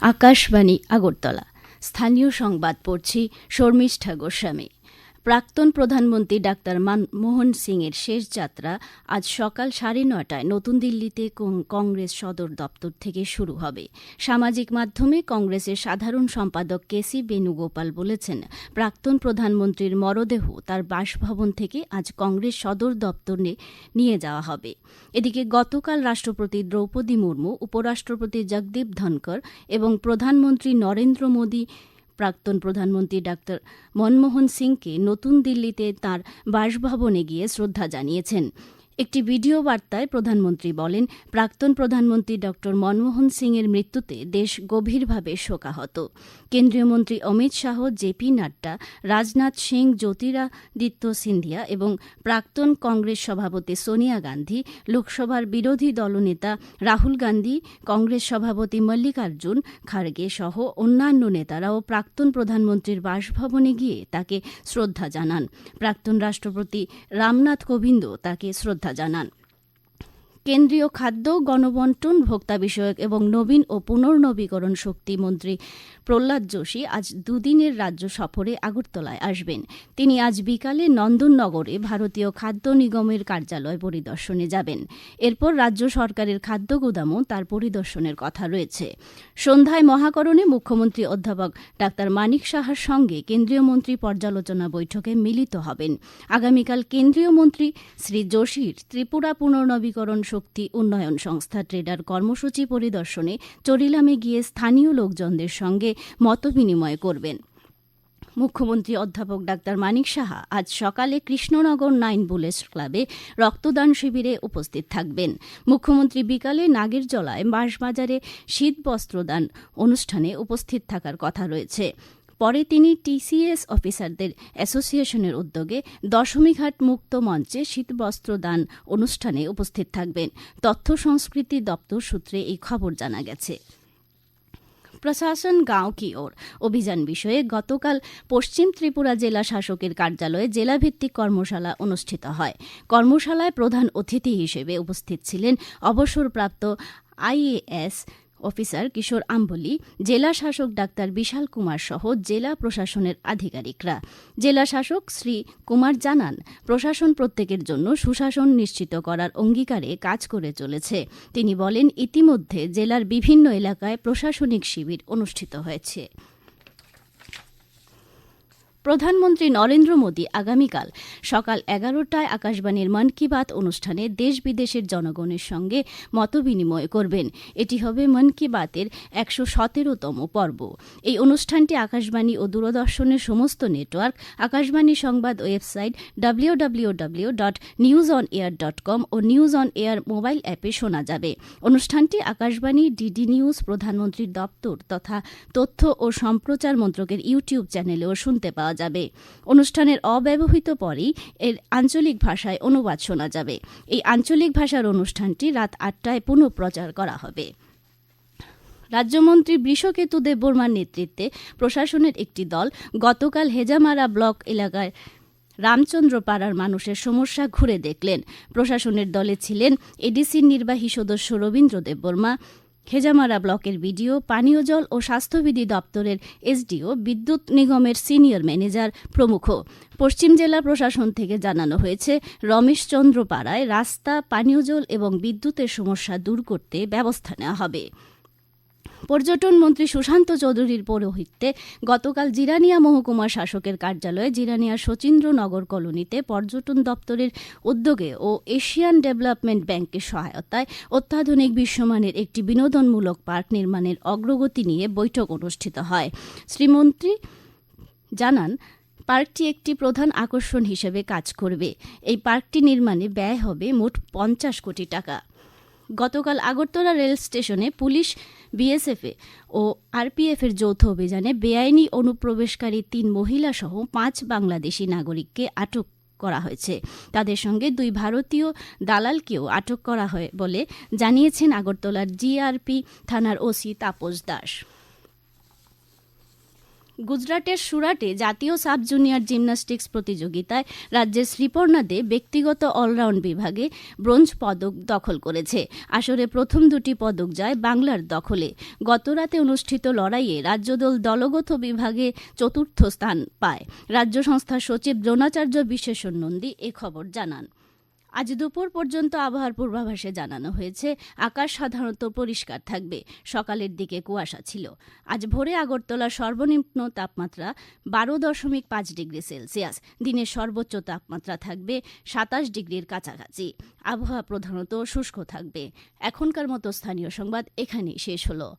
আকাশবাণী আগরতলা। স্থানীয় সংবাদ পড়ছি শর্মিষ্ঠা গোস্বামী। প্রাক্তন প্রধানমন্ত্রী ডাক্তার মনমোহন সিংয়ের শেষ যাত্রা আজ সকাল সাড়ে নটায় নতুন দিল্লিতে কংগ্রেস সদর দপ্তর থেকে শুরু হবে। সামাজিক মাধ্যমে কংগ্রেসের সাধারণ সম্পাদক কেসি বেণুগোপাল বলেছেন, প্রাক্তন প্রধানমন্ত্রীর মরদেহ তার বাসভবন থেকে আজ কংগ্রেস সদর দপ্তর নিয়ে যাওয়া হবে। এদিকে গতকাল রাষ্ট্রপতি দ্রৌপদী মুর্মু, উপরাষ্ট্রপতি জগদীপ ধনকর এবং প্রধানমন্ত্রী নরেন্দ্র মোদী প্রাক্তন প্রধানমন্ত্রী ডাক্তার মনমোহন সিংকে নতুন দিল্লিতে তার বাসভবনে গিয়ে শ্রদ্ধা জানিয়েছেন। একটি ভিডিও বার্তায় প্রধানমন্ত্রী বলেন, প্রাক্তন প্রধানমন্ত্রী ড. মনমোহন সিংয়ের মৃত্যুতে দেশ গভীরভাবে শোকাহত। কেন্দ্রীয় মন্ত্রী অমিত শাহ জেপি নাড্ডা, রাজনাথ সিং, জ্যোতিরাদিত্য সিন্ধিয়া এবং প্রাক্তন কংগ্রেস সভাপতি সোনিয়া গান্ধী, লোকসভার বিরোধী দলনেতা রাহুল গান্ধী, কংগ্রেস সভাপতি মল্লিকার্জুন খাড়গে সহ অন্যান্য নেতারাও প্রাক্তন প্রধানমন্ত্রীর বাসভবনে গিয়ে তাকে শ্রদ্ধা জানান। প্রাক্তন রাষ্ট্রপতি রামনাথ কোবিন্দ তাকে শ্রদ্ধা जान কেন্দ্রীয় খাদ্য, গণবন্টন, ভোক্তা বিষয়ক এবং নবীন ও পুনর্নবীকরণ শক্তি মন্ত্রী প্রহ্লাদ যোশী আজ দুদিনের রাজ্য সফরে আগরতলায় আসবেন। তিনি আজ বিকালে নন্দননগরে ভারতীয় খাদ্য নিগমের কার্যালয় পরিদর্শনে যাবেন। এরপর রাজ্য সরকারের খাদ্য গুদামও তার পরিদর্শনের কথা রয়েছে। সন্ধ্যায় মহাকরণে মুখ্যমন্ত্রী অধ্যাপক ডাক্তার মানিক সাহার সঙ্গে কেন্দ্রীয় মন্ত্রী পর্যালোচনা বৈঠকে মিলিত হবেন। আগামীকাল কেন্দ্রীয় মন্ত্রী শ্রী যোশীর ত্রিপুরা পুনর্নবীকরণ শক্তি উন্নয়ন সংস্থা ট্রেডার কর্মসূচি পরিদর্শনে চরিলামে গিয়ে স্থানীয় লোকজনদের সঙ্গে মতবিনিময় করবেন। মুখ্যমন্ত্রী অধ্যাপক ডাক্তার মানিক সাহা আজ সকালে কৃষ্ণনগর নাইন বুলেস ক্লাবে রক্তদান শিবিরে উপস্থিত থাকবেন। মুখ্যমন্ত্রী বিকালে নাগেরজলায় বাঁশবাজারে শীত বস্ত্রদান অনুষ্ঠানে উপস্থিত থাকার কথা রয়েছে। পরে তিনি টিসিএস অফিসারদের অ্যাসোসিয়েশনের উদ্যোগে দশমীঘাট মুক্ত মঞ্চে শীতবস্ত্র দান অনুষ্ঠানে উপস্থিত থাকবেন। তথ্য সংস্কৃতি দপ্তর সূত্রে এই খবর জানা গেছে। প্রশাসন গাঁও কি ওর? অভিযান বিষয়ে গতকাল পশ্চিম ত্রিপুরা জেলা শাসকের কার্যালয়ে জেলাভিত্তিক কর্মশালা অনুষ্ঠিত হয়। কর্মশালায় প্রধান অতিথি হিসেবে উপস্থিত ছিলেন অবসরপ্রাপ্ত আইএএস অফিসার কিশোর আম্বলি, জেলা শাসক ডাক্তার বিশাল কুমার সহ জেলা প্রশাসনের আধিকারিকরা। জেলা শাসক শ্রী কুমার জানান, প্রশাসন প্রত্যেকের জন্য সুশাসন নিশ্চিত করার অঙ্গীকারে কাজ করে চলেছে। তিনি বলেন, ইতিমধ্যে জেলার বিভিন্ন এলাকায় প্রশাসনিক শিবির অনুষ্ঠিত হয়েছে। প্রধানমন্ত্রী নরেন্দ্র মোদী আগামীকাল সকাল এগারোটায় আকাশবাণীর মন কি বাত অনুষ্ঠানে দেশ বিদেশের জনগণের সঙ্গে মতবিনিময় করবেন। এটি হবে মন কি বাতের একশো সতেরোতম পর্ব। এই অনুষ্ঠানটি আকাশবাণী ও দূরদর্শনের সমস্ত নেটওয়ার্ক, আকাশবাণী সংবাদ website W W W dot news on air dot com O news on air mobile অ্যাপে শোনা যাবে। অনুষ্ঠানটি আকাশবাণী, ডিডি নিউজ, প্রধানমন্ত্রীর দপ্তর তথা তথ্য ও সম্প্রচার মন্ত্রকের ইউটিউব চ্যানেলেও শুনতে পাওয়া পাওয়া যাবে। অনুষ্ঠানের অব্যবহৃত পরেই এর আঞ্চলিক ভাষায় অনুবাদ শোনা যাবে। এই আঞ্চলিক ভাষার অনুষ্ঠানটি রাত আটটায় পুনঃপ্রচার করা হবে। রাজ্যমন্ত্রী বৃষকেতু দেববর্মার নেতৃত্বে প্রশাসনের একটি দল গতকাল হেজামারা ব্লক এলাকায় রামচন্দ্র পাড়ার মানুষের সমস্যা ঘুরে দেখলেন। প্রশাসনের দলে ছিলেন এডিসির নির্বাহী সদস্য রবীন্দ্র দেববর্মা খেজামারা ব্লকের বিডিও, পানীয় জল ও স্বাস্থ্যবিধি দপ্তরের এসডিও, বিদ্যুৎ নিগমের সিনিয়র ম্যানেজার প্রমুখ। পশ্চিম জেলা প্রশাসন থেকে জানানো হয়েছে, রমেশ পাড়ায় রাস্তা, পানীয় জল এবং বিদ্যুতের সমস্যা দূর করতে ব্যবস্থা নেওয়া হবে। পর্যটন মন্ত্রী সুশান্ত চৌধুরীর পৌরোহিত্যে গতকাল জিরানিয়া মহকুমা শাসকের কার্যালয়ে জিরানিয়া শচীন্দ্রনগর কলোনিতে পর্যটন দপ্তরের উদ্যোগে ও এশিয়ান ডেভেলপমেন্ট ব্যাংকের সহায়তায় অত্যাধুনিক বিশ্বমানের একটি বিনোদনমূলক পার্ক নির্মাণের অগ্রগতি নিয়ে বৈঠক অনুষ্ঠিত হয়। শ্রীমন্ত্রী জানান, পার্কটি একটি প্রধান আকর্ষণ হিসেবে কাজ করবে। এই পার্কটি নির্মাণে ব্যয় হবে মোট পঞ্চাশ কোটি টাকা। গতকাল আগরতলা রেল স্টেশনে পুলিশ, বিএসএফে ও আরপিএফের যৌথ অভিযানে বেআইনি অনুপ্রবেশকারী তিন মহিলা সহ পাঁচ বাংলাদেশি নাগরিককে আটক করা হয়েছে। তাদের সঙ্গে দুই ভারতীয় দালালকেও আটক করা হয় বলে জানিয়েছেন আগরতলার জিআরপি থানার ওসি তাপস দাস। গুজরাটের সুরাটে জাতীয় সাব জুনিয়র জিমন্যাস্টিক্স প্রতিযোগিতায় রাজ্যের শ্রীপর্ণা দে ব্যক্তিগত অলরাউন্ড বিভাগে ব্রোঞ্জ পদক দখল করেছে। আসরে প্রথম দুটি পদক যায় বাংলার দখলে। গতরাতে অনুষ্ঠিত লড়াইয়ে রাজ্যদল দলগত বিভাগে চতুর্থ স্থান পায়। রাজ্য সংস্থার সচিব দ্রোণাচার্য বিশ্বেশ্বর নন্দী এ খবর জানান। আজ দুপুর পর্যন্ত আবহাওয়ার পূর্বাভাসে জানানো হয়েছে, আকাশ সাধারণত পরিষ্কার থাকবে, সকালের দিকে কুয়াশা ছিল। আজ ভোরে আগরতলার সর্বনিম্ন তাপমাত্রা বারো দশমিক পাঁচ ডিগ্রি সেলসিয়াস। দিনের সর্বোচ্চ তাপমাত্রা থাকবে সাতাশ ডিগ্রির কাছাকাছি। আবহাওয়া প্রধানত শুষ্ক থাকবে। এখনকার মতো স্থানীয় সংবাদ এখানেই শেষ হলো।